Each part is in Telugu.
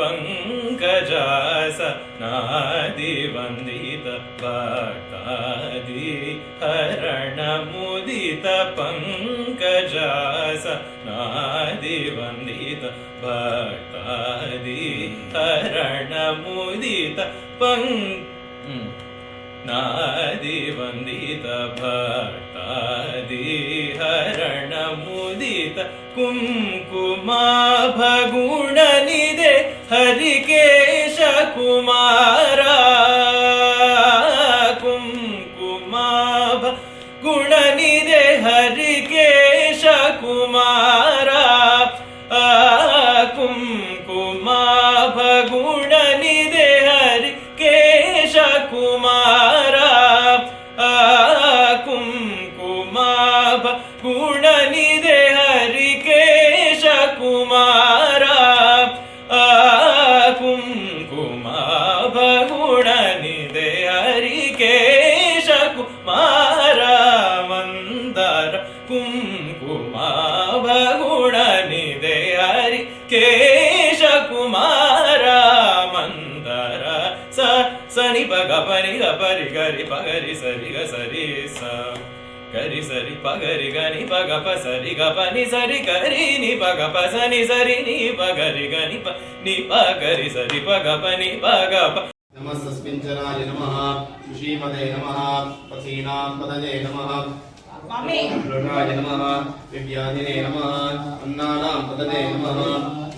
पङ्कजासनादिवन्दित नादि वन्दत भक्तादि हरणमुदित पङ्कजास नादिवन्द हरणमुदित पङ् नादिवन्दित भक्तादि हरणमुदित कुम्कुमा भगुणनिदे హరికేశ కుమారా కుంకుమాభ గుణనిదే హరికేశ కుమారా కుంకుమాభ గుణనిదే హరికేశ కుమారా కుంకుమాభ గుణనిదే gari gari pa gari sari ga sari sa gari sari pa gari gani pa ga pa sari ga pa ni sari gari ni pa ga pa sa ni sari ni pa gari gani pa ni pa gari sari pa ga pa ni pa ga pa namas spinjana ye namah shri madhe namah patinam padaye namah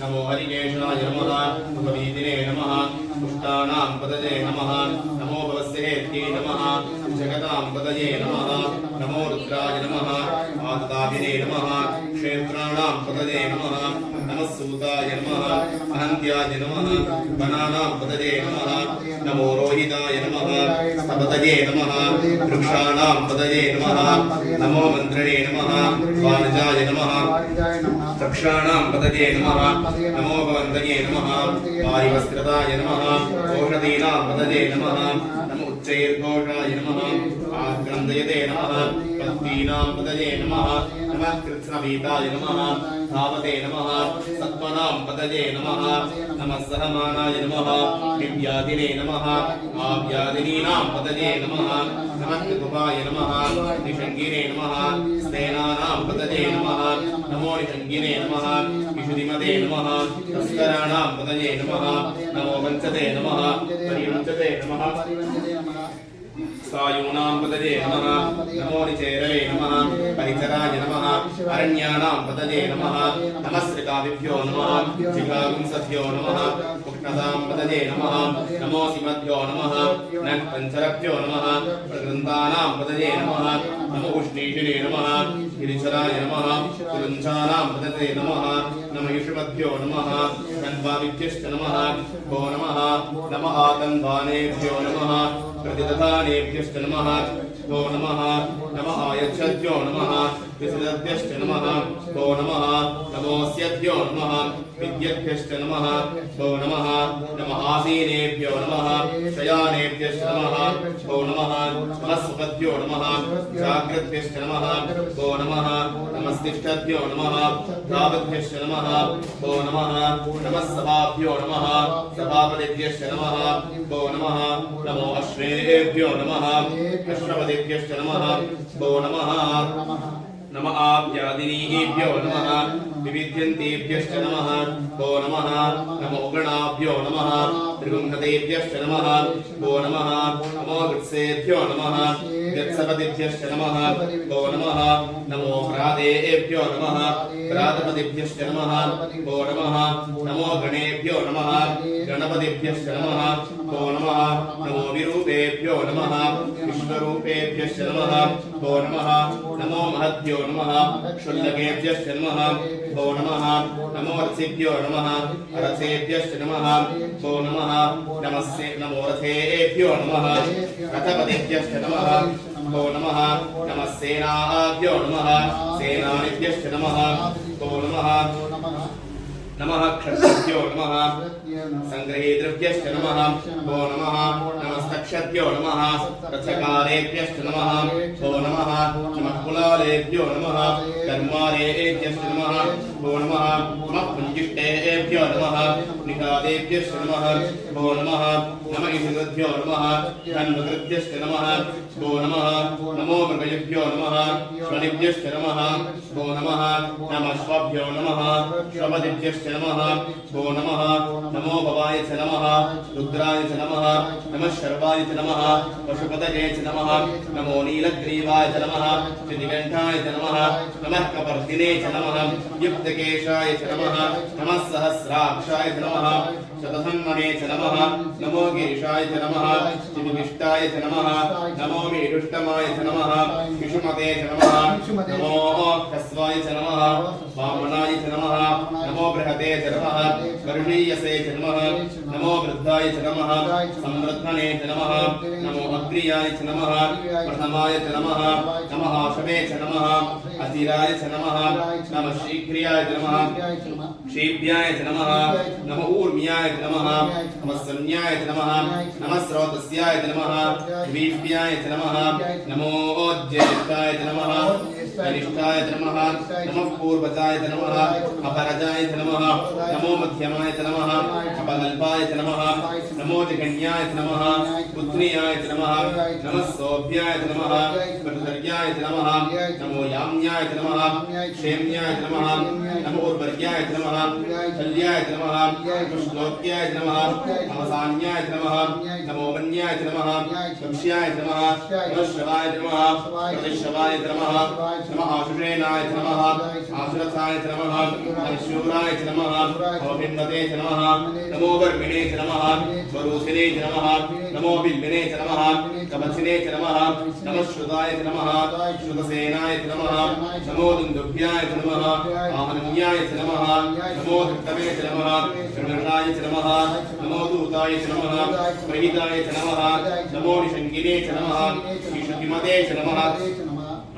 नमो నమః పుష్టానాం పదజే నమః నమో భవస్యేత్యై నమః. జగతాం పదజే నమః. నమో రుద్రాయ నమః. ఆదతాభినే నమః. క్షేత్రాణాం పదజే నమః. నమః సూతాయ నమః. అహంత్యాయ నమః. వనానాం పదజే నమః. నమో రోహితాయ నమః. స్తపతజే నమః. వృక్షాణాం పదజే నమః. నమో మంత్రిణే నమః. వానజాయ నమః. వృక్షాణాం పదజే నమః. నమో భవంతయే నమః. వారివస్కృతాయ నమః. ఓషధీనాం పదజే నమః. उच्चैर्घोषाय नमः आक्रन्दयते नमः पत्नीनां पदये नमः నమః నమః కృత్స్నవీతాయ నమః ధావతే నమః సత్వనాం పదజే నమః నమః సహమానాయ నమః దివ్యాదినే నమః ఆవ్యాదినీనాం పదజే నమః నమః కృపాయ నమః నిషంగినే నమః స్నేనానాం పదజే నమః నమో నిషంగినే నమః విశుధిమదే నమః తస్కరాణాం పదజే నమః నమో వంచతే నమః పరియుంచతే सायूनां पदजे नमः नमो निचेरवे नमः परिचराय नमः अरण्यानां पदजे नमः नमस्कृतादिभ्यो नमः जिगागुंसभ्यो नमः मुक्नदां पदजे नमः नमो सिमद्भ्यो नमः नक्पञ्चरभ्यो नमः प्रकृन्तानां पदजे नमः नमो उष्णीषिरे नमः गिरिचराय नमः कुलुञ्चानां पदजे नमः नम युषभ्यो नमः कन्वाविभ्यश्च नमः गो नमः नम आकन्वानेभ्यो नमः भो नमः नम आयच्छद्यो नमः विसदभ्यश्च नमः విసదభ్యశ్చ నమ ఓ నమ నమోస్యభ్యో నమ విద్యభ్యశ్చ నమ ఓ నమ నమహాసీనేభ్యో నమ శయానేభ్యశ్చ నమ ఓ నమ నమస్పద్భ్యో నమ జాగ్రద్భ్యశ్చ నమ ఓ నమ నమస్తిష్టభ్యో నమ రాగభ్యశ్చ నమ ఓ నమ నమస్సభాభ్యో నమ సభాపతిభ్యశ్చ నమ ఓ నమ నమో అశ్వేభ్యో నమ అశ్వపతిభ్యశ్చ నమ ఓ నమ नमः नम आभ्यादिनीभ्यो नमः विविध्यन्तेभ्यश्च नमः भो नमः नमो गणाभ्यो नमः त्रिगुंहतेभ्यश्च नमः भो नमः नमो वृत्सेभ्यो नमः व्यत्सपतिभ्यश्च नमः भो नमः नमो भ्रातेभ्यो नमः भ्रातपतिभ्यश्च नमः भो नमः नमो गणेभ्यो नमः गणपतिभ्यश्च नमः भो नमः नमो विरूपेभ्यो नमः विश्वरूपेभ्यश्च नमः भो नमः नमो महद्भ्यो नमः क्षुल्लकेभ्यश्च नमः भो नमः नमो रथेभ्यो नमः रथेभ्यश्च नमः भो नमः नमस्ते नमो रथेभ्यो नमः रथपतिभ्यश्च नमः भो नमः नमः सेनाभ्यो नमः सेनानिभ्यश्च नमः भो नमः नमः क्षत्रिभ्यो नमः सङ्ग्रहेतृभ्यश्च नमः भो नमः नमस्तक्षभ्यो नमः रथकारेभ्यश्च नमः भो नमः नमः कुलालेभ्यो नमः कर्मालेभ्यश्च नमः भो नमः नमः पुञ्जिष्टेभ्यो नमः निषादेभ्यश्च नमः भो नमः नम इषुभ्यो नमः धन्वकृभ्यश्च नमः भो नमः नमो मृगयभ्यो नमः श्वनिभ्यश्च नमः भो नमः नमः श्वभ्यो नमः श्वपदिभ्यश्च नमः भो नमः नमो भवाय च नमः रुद्राय च नमः नमः शर्वाय च नमः पशुपतये च नमः नमो नीलग्रीवाय च नमः श्रीनिकण्ठाय च नमः नमः कपर्दिने च नमः युक्तकेशाय च नमः नमः सहस्राक्षाय च नमः शतसन्मने च नमः नमो गिरिशाय च नमः श्रीनिविष्टाय च नमः नमो मेरुष्टमाय च नमः विषुमते च नमः नमो कस्वाय च नमः वामनाय च नमः नमो बृहते च नमः वर्षीयसे च नमः नमो वृद्धाय च नमः संवृद्धने च नमः नमो अग्रियाय च नमः प्रथमाय च नमः नमः शवे च नमः अतिराय च नमः नमः शीघ्रियाय च नमः क्षीभ्याय च नमः नमः ऊर्म्याय ధీరాయ నమ. నమ సంన్యాయ నమ. నమ శ్రోతస్యాయ నమ. వీప్యాయ నమ. నమోద్యేతాయ నమ. नमः नमो ज्येष्ठाय च नमः कनिष्ठाय च नमः नमः पूर्वजाय च नमः अपरजाय च नमः नमो मध्यमाय च नमः अपगल्पाय च नमः नमो जगण्याय च नमः पुत्र्याय च नमः नमः सौभ्याय च नमः प्रतर्याय च नमः नमो याम्याय च नमः क्षेम्याय च नमः नमो उर्वर्याय च नमः शल्याय च नमः नमो श्लोक्याय च नमः अवसान्याय च नमः नमो वन्याय च नमः वंश्याय च नमः नमः श्रवाय च नमः प्रतिश्रवाय च नमः नमः आशुषेणाय च नमः आशुरथाय च नमः अशूराय च नमः अवबिन्वते च नमः नमो वर्मिणे च नमः स्वरूथिने च नमः नमो बिल्बिने च नमः कवचिने च नमः नमः श्रुताय च नमः श्रुतसेनाय च नमः नमो दुन्दुभ्याय च नमः आहनन्याय च नमः नमो धृतमे च नमः गृहणाय च नमः नमो दूताय च नमः प्रहिताय च नमः नमो निषङ्गिने च नमः ईशुतिमते च नमः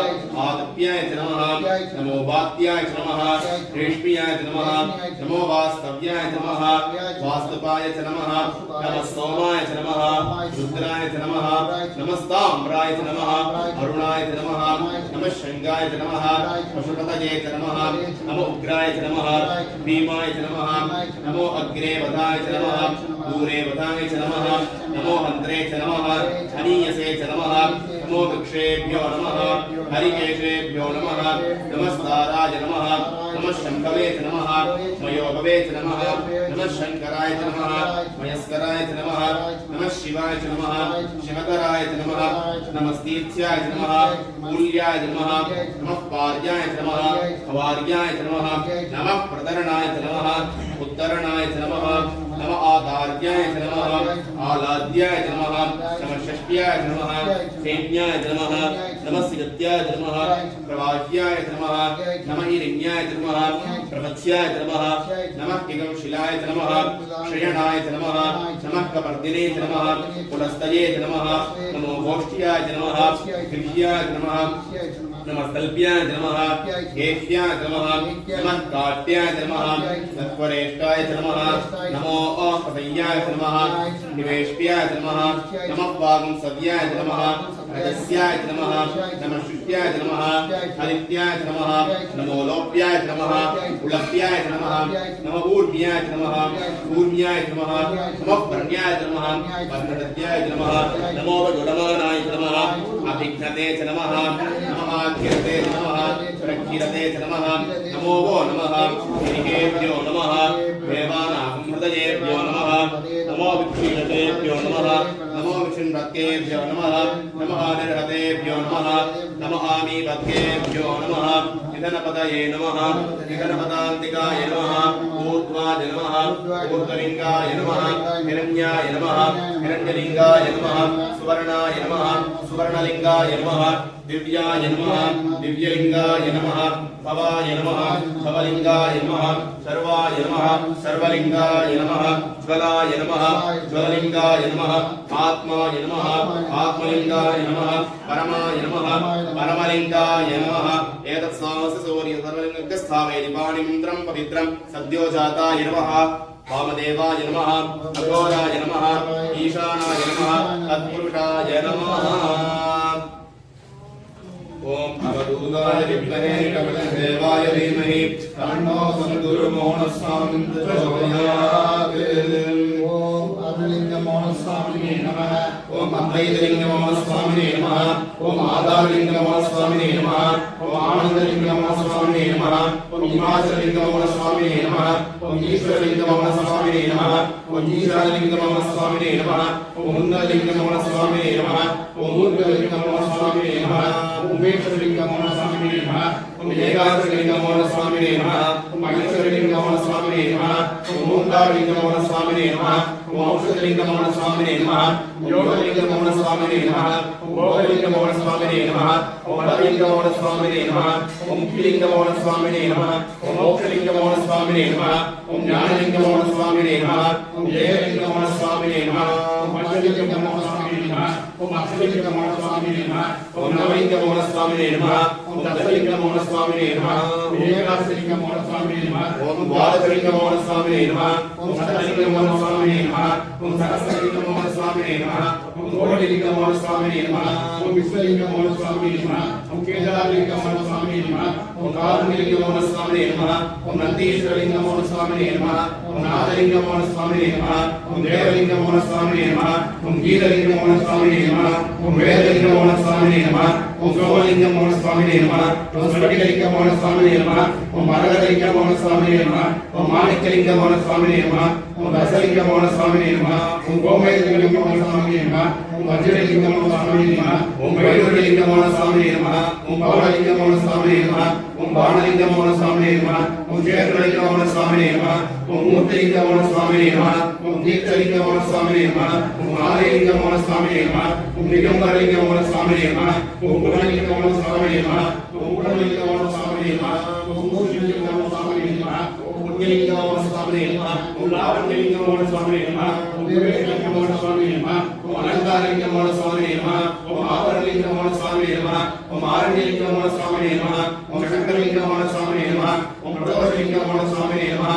आदप्याय च नमः नमो वात्याय च नमः रेष्म्याय च नमः नमो वास्तव्याय च नमः वास्तुपाय च नमः नमः सोमाय च नमः रुद्राय च नमः नमस्ताम्राय च नमः अरुणाय च नमः नमः शृङ्गाय च नमः पशुपतये च नमः नमो उग्राय च नमः भीमाय च नमः नमो अग्रे वधाय च नमः दूरे वधाय च नमः नमो हन्त्रे च नमः हनीयसे च नमः नमो वृक्षेभ्यो नमः हरिकेशेभ्यो नमः नमस्ताराय नमः नमः शम्भवे च नमः मयोभवे च नमः नमः शङ्कराय च नमः मयस्कराय च नमः नमः शिवाय च नमः शिवकराय च नमः नमस्तीर्थ्याय च नमः मूल्याय च नमः नमः पार्याय च नमः अवार्याय च नमः नमः प्रतरणाय च नमः उत्तरणाय च नमः नमः आधार्याय च नमः आलाद्याय च नमः नमः षष्ट्याय च नमः सैन्याय च नमः नमः सिगत्याय च नमः प्रवाह्याय च नमः नमः हिरण्याय च नमः प्रमथ्याय च नमः नमः किगंशिलाय च नमः शयनाय च नमः नमः कपर्दिने च नमः पुलस्तये च नमः नमो गोष्ठ्याय च नमः गृह्याय च नमः नमः कल्प्याय च नमः गेह्याय च नमः नमः काट्याय च नमः तत्परेष्ठाय च नमः नमो अपतय्याय च नमः निवेष्ट्याय च नमः नमः वागुंसव्याय च नमः रजस्याय च नमः नमः शुद्ध्याय च नमः हरित्याय च नमः नमो लोप्याय च नमः उलप्याय च नमः नमः ऊर्म्याय च नमः ऊर्म्याय च नमः नमः पर्ण्याय च नमः पर्णदत्याय च नमः नमो वजुडमानाय च नमः अभिघ्नते च नमः नमः कीर्ते च नमः प्रकीर्ते च नमः नमो वो नमः गिरिकेभ्यो नमः देवानां नमो विचिन्वत्केभ्यो नमः नमः निर्हतेभ्यो नमः नमः आमीवत्केभ्यो नमः निधनपदये नमः निधनपदान्तिकाय नमः ऊर्ध्वाय नमः ऊर्ध्वलिङ्गाय नमः हिरण्याय नमः हिरण्यलिङ्गाय नमः सुवर्णाय नमः सुवर्णलिङ्गाय नमः దివ్యాయ నమ దివ్యలింగాయ నమ భవాయ నమ భవలింగాయ నమ సర్వాయ నమ సర్వలింగాయ నమ జ్వలాయ నమ జ్వలలింగాయ నమ ఆత్మాయ నమ ఆత్మలింగాయ నమ పరమాయ నమ పరమలింగాయ నమ ఏతత్సామస్య సౌర్య సర్వలింగ స్థావయతి పాణిమింద్రం పవిత్రం సద్యో జాతాయ నమ వామదేవాయ నమ అఘోరాయ నమ ఈశానాయ నమ తత్పురుషాయ నమ ஓம் அவதூதாய வித்மஹே கமல தேவாய தீமஹி தன்னோ சங்குரு மோனசாமிந்த சோபயாதே ఓం అద్వైతలింగమోహస్వామినే నమః ఓం ఆధారలింగమోహస్వామినే నమః ఓం ఆనందలింగమోహస్వామినే నమః ఓం హిమాచలలింగమోహస్వామినే నమః ఓం ఈశ్వరలింగమోహస్వామినే నమః ఓం ఈశానలింగమోహస్వామినే నమః ఓం ముందలింగమోహస్వామినే నమః ఓం ఊర్ధ్వలింగమోహస్వామినే నమః ఓం ఉమేశ్వరలింగమోహస్వామినే నమః ఓం ఏకాగ్రలింగమోహస్వామినే నమః ఓం ఐశ్వరలింగమోహస్వామినే నమః ఓం ఓంకారలింగమోహస్వామినే నమః ఓం ఔషధలింగమోహస్వామినే నమః ఓం యోగలింగమోహస్వామినే నమః ఓం భోగలింగమోహస్వామినే నమః ఓం బలలింగమోహస్వామినే నమః ఓం ముక్తిలింగమోహస్వామినే నమః ఓం మోక్షలింగమోహస్వామినే నమః ఓం జ్ఞానలింగమోహస్వామినే నమః ఓం జయలింగమోహస్వామినే నమః ఓం పంచలింగమోహస్వామినే నమః ఓం అక్షలింగమోహస్వామినే నమః ఓం నవలింగమోహస్వామినే నమః ఓం దశలింగమోహస్వామినే నమః ఓం ఏకాదశలింగమోహస్వామినే నమః ఓం ద్వాదశలింగమోహస్వామినే నమః ఓం శతలింగమోహస్వామినే నమః ಕೋಮಲಿಂಗಮಾನ ಸ್ವಾಮಿ ನಮಃ ಓಂ ವಿಶ್ವಲಿಂಗಮಾನ ಸ್ವಾಮಿ ನಮಃ ಓಂ ಕೇದಾರಲಿಂಗಮಾನ ಸ್ವಾಮಿ ನಮಃ ಓಂ ಕಾರುಣ್ಯಲಿಂಗಮಾನ ಸ್ವಾಮಿ ನಮಃ ಓಂ ನಂದೀಶ್ವರಲಿಂಗಮಾನ ಸ್ವಾಮಿ ನಮಃ ಓಂ ನಾದಲಿಂಗಮಾನ ಸ್ವಾಮಿ ನಮಃ ಓಂ ದೇವಲಿಂಗಮಾನ ಸ್ವಾಮಿ ನಮಃ ಓಂ ಗೀತಲಿಂಗಮಾನ ಸ್ವಾಮಿ ನಮಃ ಓಂ ವೇದಲಿಂಗಮಾನ ಸ್ವಾಮಿ ನಮಃ ஓம் சோமலிங்கமான சுவாமியே நம ஓம் சுவடிலிங்கமான சுவாமியே நம ஓம் மரகதலிங்கமான சுவாமியே நம ஓம் மாணிக்கலிங்கமான சுவாமியே நம ஓம் ரசலிங்கமான சுவாமியே நம ஓம் கோமயலிங்கமான சுவாமியே நம ஓம் வஜ்ரலிங்கமான சுவாமியே நம ஓம் வைரலிங்கமான சுவாமியே நம ஓம் பவனலிங்கமான சுவாமியே நம ஓம் பானலிங்கமான சுவாமியே நம ஓம் ஜெயகலிங்கமான ஓம் மூர்த்தலிங்கமான சுவாமினே நம ஓம் தீர்த்தலிங்கமான சுவாமினே நம ஓம் ஆலயலிங்கமான சுவாமினே நம ஓம் நிகம்பரலிங்கமான சுவாமினே நம ஓம் குணலிங்கமான சுவாமினே நம ஓம் உடலிங்கமான சுவாமினே நம ஓம் மூர்த்தலிங்கமான சுவாமினே நம ஓம் புண்ணியலிங்கமான சுவாமினே நம ஓம் லாவண்யலிங்கமான சுவாமினே நம ஓம் விவேகலிங்கமான சுவாமினே நம ஓம் அலங்காரலிங்கமான சுவாமினே நம ஓம் ஆவரலிங்கமான சுவாமினே நம ஓம் ஆரண்யலிங்கமான சுவாமினே நம ஓம் சங்கரலிங்கமான சுவாமினே நம ஓம் பிரதவலிங்கமான சுவாமினே நம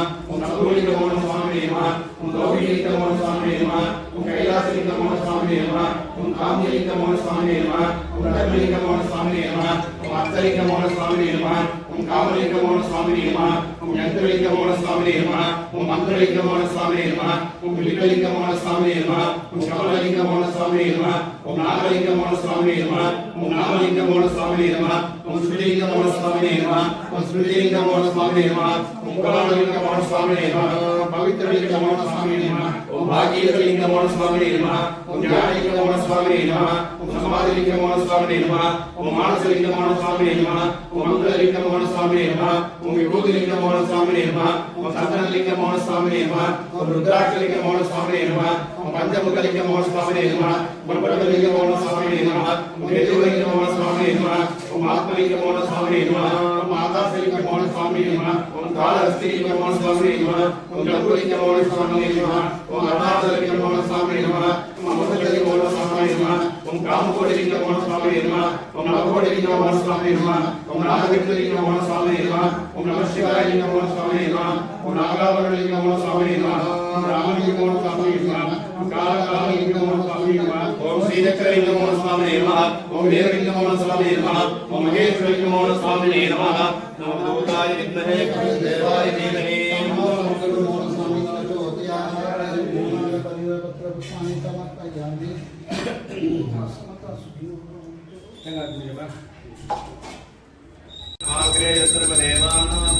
ಗೌರಿಗಮನ ಸ್ವಾಮಿ ನಮಃ ಓಂ ಗೌರಿಲಿಂಗಮನ ಸ್ವಾಮಿ ನಮಃ ಓಂ ಕೈಲಾಸಲಿಂಗಮನ ಸ್ವಾಮಿ ನಮಃ ಓಂ ಕಾಮ್ಯಲಿಂಗಮನ ಸ್ವಾಮಿ ನಮಃ ಓಂ ರತ್ನಲಿಂಗಮನ ಸ್ವಾಮಿ ನಮಃ ఓం శంకరలింగమోహస్వామినే నమః ఓం ప్రదోషలింగమోహస్వామినే నమః ఓం సద్గురులింగమోహస్వామినే నమః ఓం గౌరీలింగమోహస్వామినే నమః ఓం కైలాసలింగమోహస్వామినే నమః ఓం కామ్యలింగమోహస్వామినే నమః ఓం ధర్మలింగమోహస్వామినే నమః ఓం అర్థలింగమోహస్వామినే నమః ఓం కామలింగమోహస్వామినే నమః ఓం యంత్రలింగమోహస్వామినే నమః ఓం మంత్రలింగమోహస్వామినే నమః ಪವಿತ್ರಲಿಂಗಮೋಣ ಸ್ವಾಮಿನೇ ನಮಃ ಓಂ ಭಾಗ್ಯಲಿಂಗಮೋಣ ಸ್ವಾಮಿನೇ ನಮಃ ಓಂ ಜ್ಞಾನಲಿಂಗಮೋಣ ಸ್ವಾಮಿನೇ ನಮಃ ಓಂ ಸಮಾಧಿಲಿಂಗಮೋಣ ಸ್ವಾಮಿನೇ ನಮಃ ಓಂ ಮಾನಸಲಿಂಗಮೋಣ ಸ್ವಾಮಿನೇ ನಮಃ ಓಂ ಮಂಗಳಲಿಂಗಮೋಣ ಸ್ವಾಮಿನೇ ನಮಃ ಓಂ ವಿಭೂತಿಲಿಂಗಮೋಣ ಸ್ವಾಮಿನೇ ನಮಃ ಓಂ ಸಂತನಲಿಂಗಮೋಣ ಸ್ವಾಮಿನೇ ನಮಃ ಓಂ ರುದ್ರಾಕ್ಷಲಿಂಗಮೋಣ ಸ್ವಾಮಿನೇ ನಮಃ പഞ്ചമുഖലിക്ക് മോഹസ്വാമിനെ നമ മുൻപടലിക്ക് മോഹസ്വാമിനെ നമ മേലുകളിക്ക് മോഹസ്വാമിനെ നമ ഓം ആത്മലിക്ക് മോഹസ്വാമിനെ നമ ഓം ആകാശലിക്ക് മോഹസ്വാമിനെ നമ ഓം കാലഹസ്തിക്ക് മോഹസ്വാമിനെ നമ ഓം ജംബുലിക്ക് മോഹസ്വാമിനെ നമ ഓം അർണാചലിക്ക് മോഹസ്വാമിനെ നമ ഓം അമൃതലിക്ക് മോഹസ്വാമിനെ നമ ಗ್ರಾಮಕ್ಕೆ ಹೋಗಿದ್ದ ಮನಸ್ವಾಮಿ ಇಲ್ವಾ ಒಮ್ಮ ನಮಗೆ ಹೋಗಿದ್ದ ಮನಸ್ವಾಮಿ ಇಲ್ವಾ ಒಮ್ಮ ನಾಗರಿಕರಿಗೆ ಮನಸ್ವಾಮಿ ಇಲ್ವಾ ಒಮ್ಮ ನಮ ಶಿವರಾಯಲಿಂಗ ಮನಸ್ವಾಮಿ ಇಲ್ವಾ ಒಮ್ಮ ನಾಗರಾವರಲಿಂಗ ಮನಸ್ವಾಮಿ ಇಲ್ವಾ ರಾಮಲಿಂಗ ಮನಸ್ವಾಮಿ ಇಲ್ವಾ ಕಾಲಕಾಲಲಿಂಗ ಮನಸ್ವಾಮಿ ಇಲ್ವಾ ಓಂ ಶ್ರೀಚಕ್ರಲಿಂಗ ಮನಸ್ವಾಮಿ ಇಲ್ವಾ ಓಂ ದೇವಲಿಂಗ ಮನಸ್ವಾಮಿ ಇಲ್ವಾ ಓಂ ಮಹೇಶ್ವರಲಿಂಗ ಮನಸ್ವಾಮಿ ನಮಃ ನಮ ಭೂತಾಯ ವಿದ್ಮಹೇ ದೇವಾಯ ಧೀಮಹಿ ಹೆಂಗಾಗ್ತಿದೆಯಲ್ಲ ಆಗ್ರೇ ಸರ್ವದೇವಾನಾಂ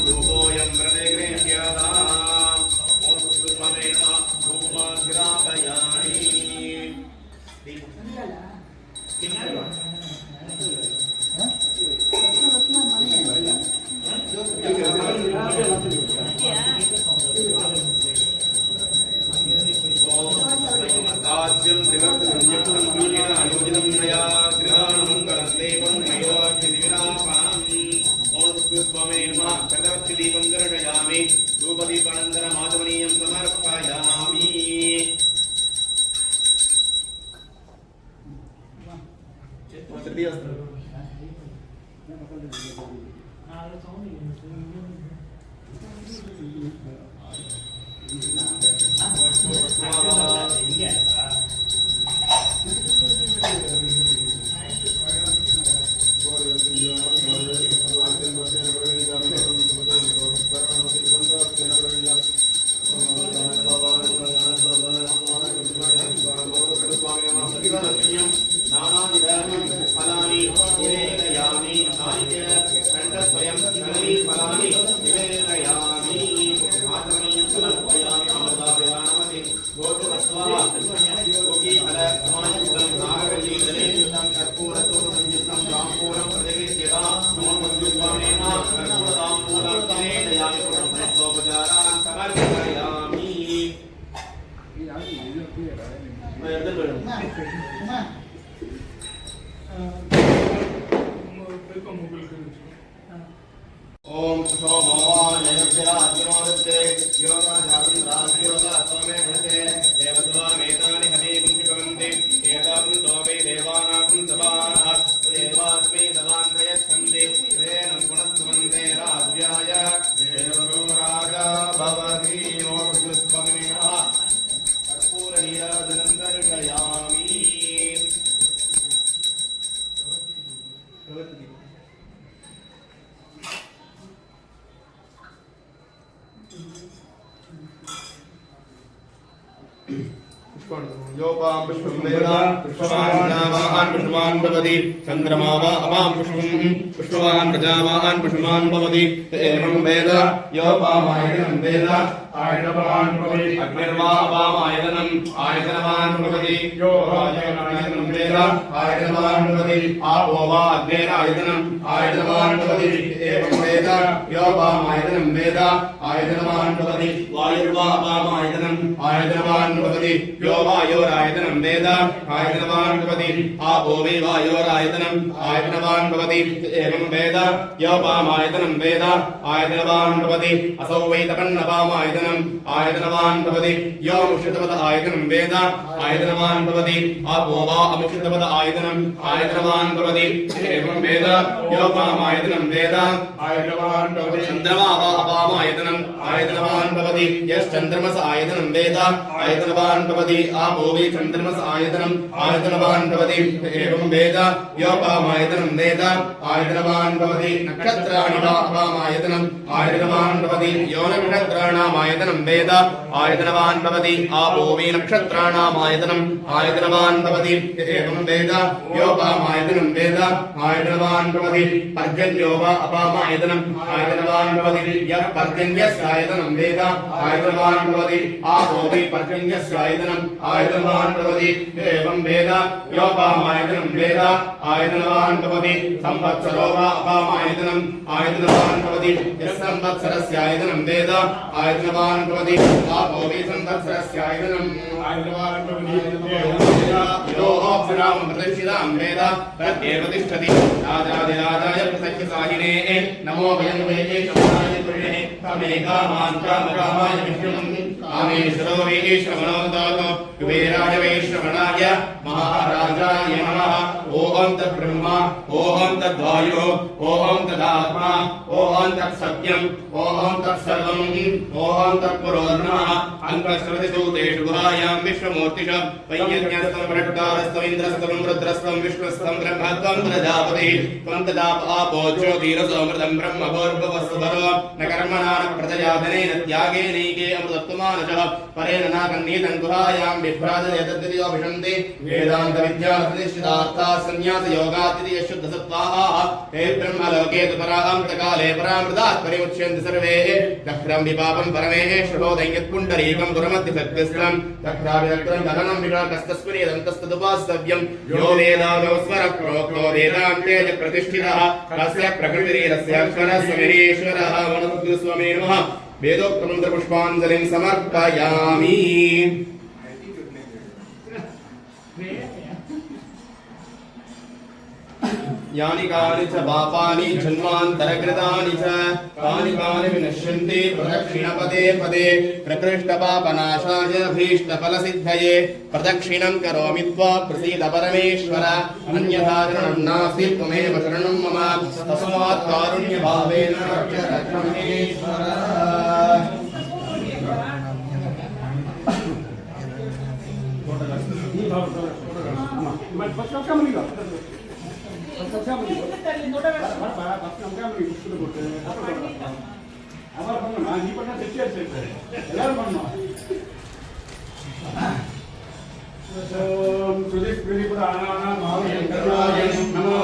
விளக்குதி योपां पुष्पं वेदान् पुष्पवान् पुष्पवान् भवति चन्द्रमा वा अपां पुष्पम् पुष्पवान् प्रजावान् पुष्पवान् भवति एवं वेद योपामायणं वेद आयतवान् भवति अग्निर्वा अपामायतनम् आयतनवान् भवति यो आयतनं वेद आयतनवान् भवति आपो वा अग्नेरायतनम् आयतनवान् भवति एवं वेद योपामायतनं वेद ஆயதனவான் பவதி வாயுர்வா வாமாயதனம் ஆயதனவான் பவதி யோ வாயோராயதனம் வேத ஆயதனவான் பவதி ஆபோ வே வாயோராயதனம் ஆயதனவான் பவதி ஏவம் வேத யோ வாமாயதனம் வேத ஆயதனவான் பவதி அசௌ வை தபன்ன வாமாயதனம் ஆயதனவான் பவதி யோ முஷிதபத ஆயதனம் வேத ஆயதனவான் பவதி ஆபோ வா அமுஷிதபத ஆயதனம் ஆயதனவான் பவதி ஏவம் வேத யோ வாமாயதனம் வேத ஆயதனவான் பவதி சந்திரமா வா அபாமாயதனம் आयतनवान् भवति यश्चन्द्रमस आयतनं वेद आयतनवान् भवति आपो वै चन्द्रमस आयतनम् आयतनवान् भवति एवं वेद योपामायतनं वेद आयतनवान् भवति नक्षत्राणि वा अपामायतनम् आयतनवान् भवति यो नक्षत्राणामायतनं वेद आयतनवान् भवति आपो वै नक्षत्राणामायतनम् आयतनवान् भवति एवं वेद योपामायतनं वेद आयतनवान् भवति पर्जन्यो वा अपामायतनम् आयतनवान् भवति यः पर्जन्यस्यायतनं പർജന്യസ്കായതനം വേദ ആയുധവാൻ ഭവതി ആപോതി പർജന്യസ്കായതനം ആയുധവാൻ ഭവതി ഏവം വേദ യോപാമായതനം വേദ ആയുധവാൻ ഭവതി സംവത്സരോ വാ അപാമായതനം ആയുധവാൻ ഭവതി സംവത്സരസ്യായതനം വേദ ആയുധവാൻ ഭവതി ആപോതി സംവത്സരസ്യായതനം ആയുധവാൻ ഭവതി യോഹോപ്സരാമ പ്രദർശിതാം വേദ തദ്ദേവ തിഷ്ഠതി രാജാതിരാജായ പ്രസക്തി സാഹിനേ നമോ വയം വേദേ കമനായ തുഴേ തമേ पुरुषे तमेकामान् कामकामाय विष्णुं कामेश्वरो वै श्रवणोदातो कुबेराय वै श्रवणाय महाराजाय नमः ఓం తద్ బ్రహ్మ ఓం తద్ వాయు ఓం తదాత్మ ఓం తత్ సత్యం ఓం తత్ సర్వం ఓం తత్ పురోర్ణ అంకశ్రుతి సూతేషు గుహాయాం విశ్వమూర్తిష వైయజ్ఞస్తం ప్రకారస్తం ఇంద్రస్తం రుద్రస్తం విష్ణుస్తం బ్రహ్మత్వం ప్రజాపతి త్వం ఆపో జ్యోతిరసోమృతం బ్రహ్మ భోర్భవస్వరో న కర్మణా ప్రజయాదనేన త్యాగేనైకే అమృతత్వమానశ పరేణ నాకన్నీతం గుహాయాం విభ్రాజయతద్వియోభిషంతి వేదాంత విద్యా నిశ్చితార్థాస్ सन्न्यासयोगातिथि शुद्धसत्त्वाः ते ब्रह्मलोके तु परान्तकाले परामृतात् परिमुच्यन्ति सर्वे दह्रं विपापं परमेश्वरोदयं यत्पुण्डरीकं गुरुमध्य सत्यस्त्रं दह्राविदग्धं दहनं विषाकस्तस्मिनेदन्तस्तदुपास्तव्यं यो वेदादौ स्वरः प्रोक्तो वेदान्ते च प्रतिष्ठितः तस्य प्रकृतिरीरस्य अक्षरस्वमीश्वरः वनस्वमे नमः वेदोक्तमन्त्रपुष्पाञ्जलिं समर्पयामि یا پاپن جنگتاشا میری பண்ணணும் நான் நீ பண்ணா செட்டியார் சேர்த்தாரு எல்லாரும் பண்ணணும் ஓம் சுதி பிரதிபுர ஆனானா மகாசங்கராய நமோ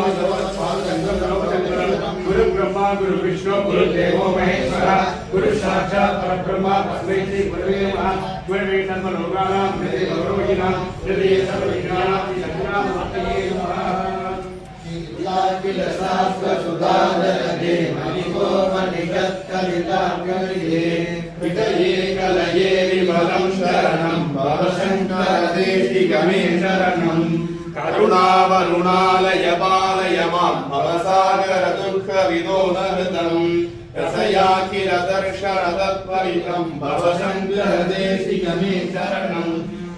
குரு பிரம்மா குரு விஷ்ணு குரு தேவோ மகேஸ்வர குரு சாட்சாத் பரபிரம்மா தஸ்மை ஸ்ரீ குருவே நமः குருவே தன்ம किल शास्त्रसुधारणे मणिको मणिगत्कलिताङ्गलिये वितये कलये विमलं शरणं भवशङ्करदेशि गमे शरणम् करुणावरुणालय पालय मां भवसागर दुःख विनोदहृतम् रसयाकिरदर्शरतत्वरितं भवशङ्करदेशि गमे शरणम्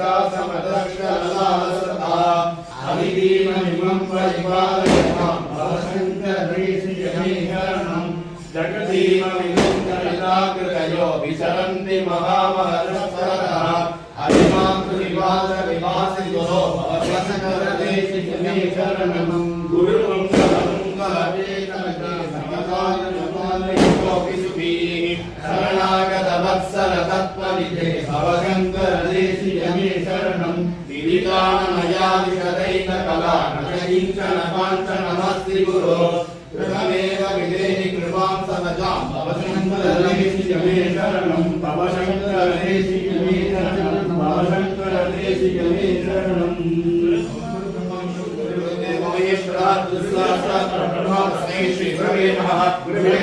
యుక్తా సమదక్షలలాసతా అవిదీమ నిమం పరిపాలయతాం భవశంకరేశియమేహరణం జగదీమ విమం కరితాకృతయో విచరంతి మహామహర్షరః హరిమాం నివాస వివాసితో భవశంకరేశియమేహరణం समकालनकालयोऽपि सुखीः शरणागत वत्सल तत्त्वविदे भवशङ्करदेशिकमे शरणम् विदितानमया विशदैककला न च किञ्चन काञ्चनमस्ति गुरो कृतमेव विदेहि कृपां सदजां भवशङ्करदेशिकमे शरणं भवशङ्करदेशिकमे शरणं भवशङ्करदेशिकमे शरणम् श्री गुरवे नमः गुरवे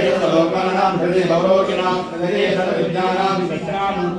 శ్రీలోకానాం హృదయ భవోకినాం హృదయ సర్వజ్ఞానాం సత్యానాం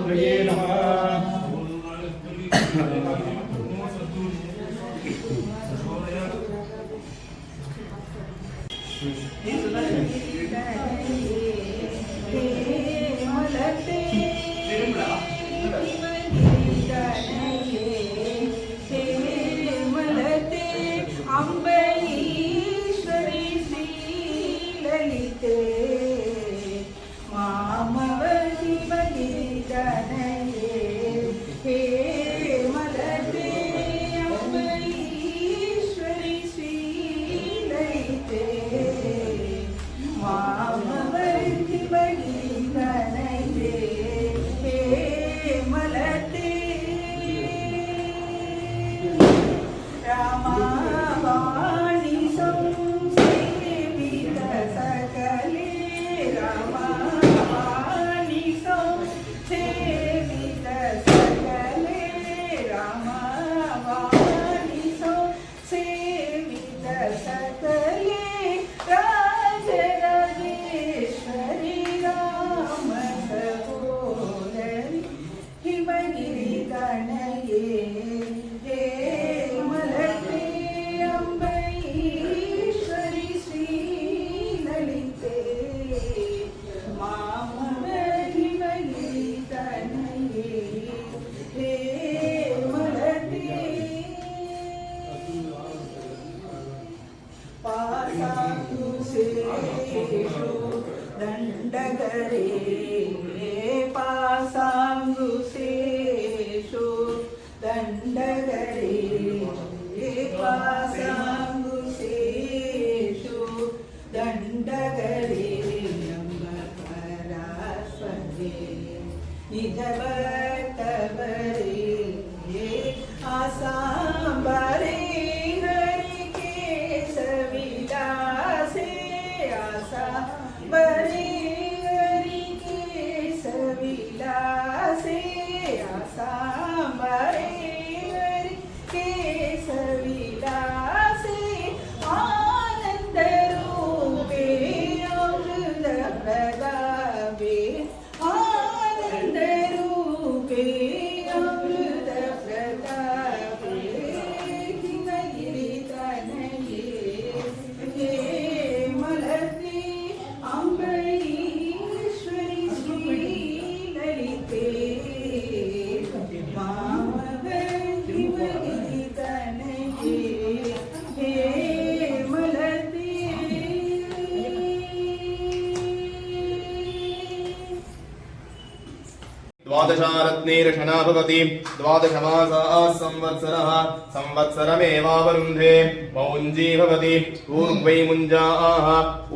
भवति द्वादशमासाः संवत्सरः संवत्सरमेवावरुन्धे मौञ्जी भवति ऊर्ध्वै मुञ्जाः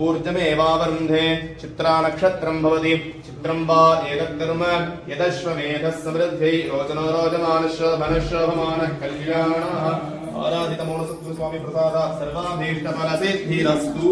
ऊर्जमेवावरुन्धे चित्रानक्षत्रं भवति चित्रं वा एतद्धर्म यदश्वमेधः समृद्ध्यै रोचनो रोचमानश्रभनश्रभमानः कल्याणः आराधितमूलसत्त्वस्वामी प्रसादात् सर्वाभीष्टफलसिद्धिरस्तु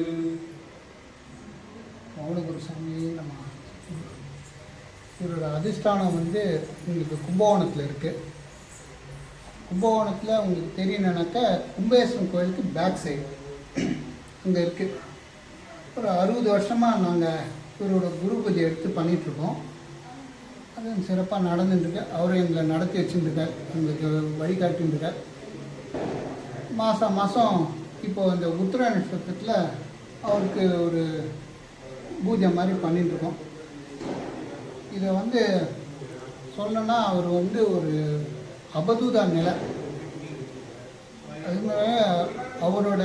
இவரோட அதிஷ்டானம் வந்து உங்களுக்கு கும்பகோணத்தில் இருக்குது கும்பகோணத்தில் உங்களுக்கு தெரியணுனாக்கா கும்பேஸ்வரன் கோயிலுக்கு பேக் சைடு அங்கே இருக்குது ஒரு அறுபது வருஷமாக நாங்கள் இவரோட குரு பூஜை எடுத்து பண்ணிகிட்ருக்கோம் அது சிறப்பாக நடந்துட்டுருக்கு அவரும் எங்களை நடத்தி வச்சுருக்கார் எங்களுக்கு வழிகாட்டிருக்கார் மாதம் மாதம் இப்போது இந்த உத்திர நட்சத்திரத்தில் அவருக்கு ஒரு பூஜை மாதிரி பண்ணிட்டுருக்கோம் இதை வந்து சொல்லணும்னா அவர் வந்து ஒரு அபதூதா நிலை. அதுமாதிரி அவரோட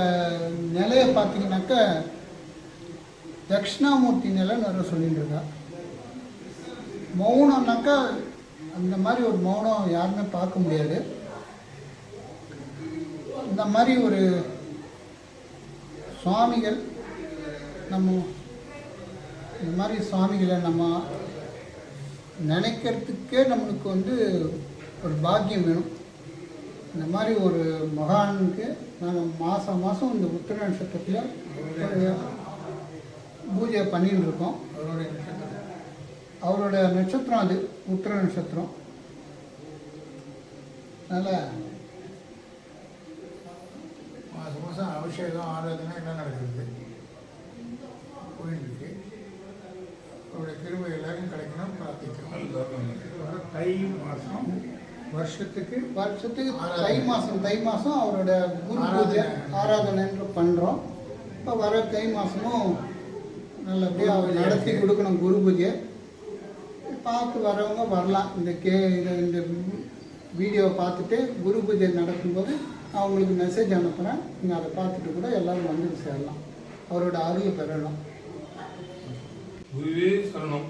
நிலையை பார்த்தீங்கன்னாக்கா தட்சிணாமூர்த்தி நிலை நிறைய சொல்லிட்டு இருக்கா மௌனம்னாக்கா அந்த மாதிரி ஒரு மௌனம் யாருமே பார்க்க முடியாது. இந்த மாதிரி ஒரு சுவாமிகள் நம்ம இந்த மாதிரி சுவாமிகளை நம்ம நினைக்கிறதுக்கே நம்மளுக்கு வந்து ஒரு பாக்கியம் வேணும். இந்த மாதிரி ஒரு மகானுக்கு நாங்கள் மாதம் மாதம் இந்த உத்திர நட்சத்திரத்தில் பூஜை பண்ணின்னு இருக்கோம் அவருடைய நட்சத்திரம். அவரோட நட்சத்திரம் அது உத்திர நட்சத்திரம். அதனால் மாதம் மாதம் அபிஷேகம் ஆராதனை எல்லாம் நடக்குது. கோயிலுக்கு அவருடைய கிருபை எல்லாரும் கிடைக்கணும் பிரார்த்திக்கிறோம். தை மாதம் வருஷத்துக்கு வருஷத்துக்கு தை மாதம் தை மாதம் அவரோட குரு பூஜை ஆராதனைன்ற பண்ணுறோம் இப்போ வர தை மாதமும் நல்லபடியாக அவர் நடத்தி கொடுக்கணும் குரு பூஜை பார்த்து வரவங்க வரலாம். இந்த கே இந்த இந்த வீடியோவை பார்த்துட்டு குரு பூஜை நடக்கும்போது அவங்களுக்கு மெசேஜ் அனுப்புகிறேன் நீங்கள் அதை பார்த்துட்டு கூட எல்லோரும் வந்து சேரலாம். அவரோட அருளை பெறலாம் గురువే శరణం.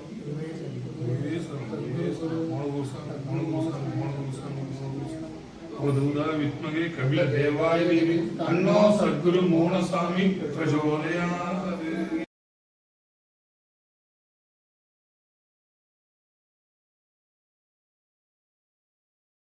విత్మగే దేవాయ అన్నో సద్గురు మోనస్వామి ప్రచోదయా